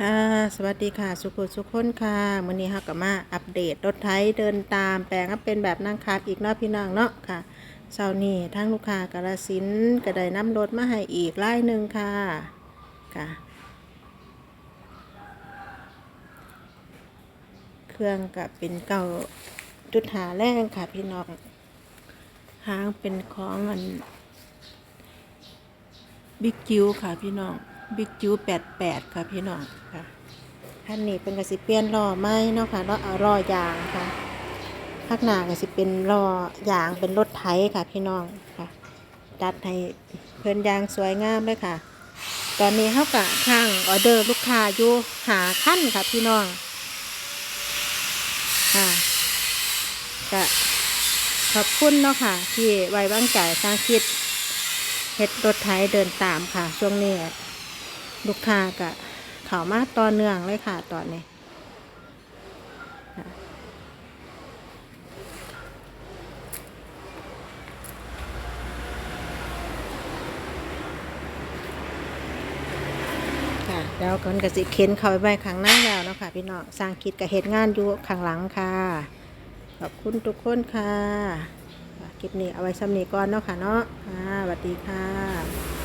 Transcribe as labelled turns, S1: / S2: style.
S1: ค่ะสวัสดีค่ะ สุขุสุขคนค่ะมื้อนี้เฮาก็มาอัปเดตรถไถเดินตามแปลงให้เป็นแบบนั่งคาบอีกเนาะพี่น้องเนาะค่ะเช้านี้ทั้งลูกค้ากาฬสินธุ์ก็ได้ำรถมาให้อีกรายหนึ่งค่ะค่ะ เครื่องก็เป็นเก่าจุดหาแรงค่ะพี่น้องหางเป็นของอันบิ๊กจิวค่ะพี่น้อง บิ๊กจิวแปดแปดค่ะพี่น้องค่ะท่านนี้เป็นกระสิเปลี่ยนล้อไม้เนาะค่ะล้อเอาล้อยางค่ะข้างหน้าก็สิเป็นล้อยางเป็นรถไถค่ะพี่น้องค่ะจัดให้เพื่อนยางสวยงามเลยค่ะ ตอนนี้เขากะข้างออเดอร์ลูกค้าอยู่หาขั้นค่ะพี่น้องค่ะก็ขอบคุณเนาะค่ะ ที่ไว้วางใจสร้างคิดเฮ็ดรถไถเดินตามค่ะ ช่วงนี้ ลูกค้าก็เข้ามาต่อเนื่องเลยค่ะตอนนี้ค่ะแล้วกันกสิเข็นเข้าไปไว้ข้างหน้าแล้วเนาะค่ะพี่น้องสร้างคิดกับเฮ็ดงานอยู่ข้างหลังค่ะ ขอบคุณทุกคนค่ะคลิปนี้เอาไว้ซ้ำนี้ก่อนเนาะค่ะเนาะค่ะสวัสดีค่ะ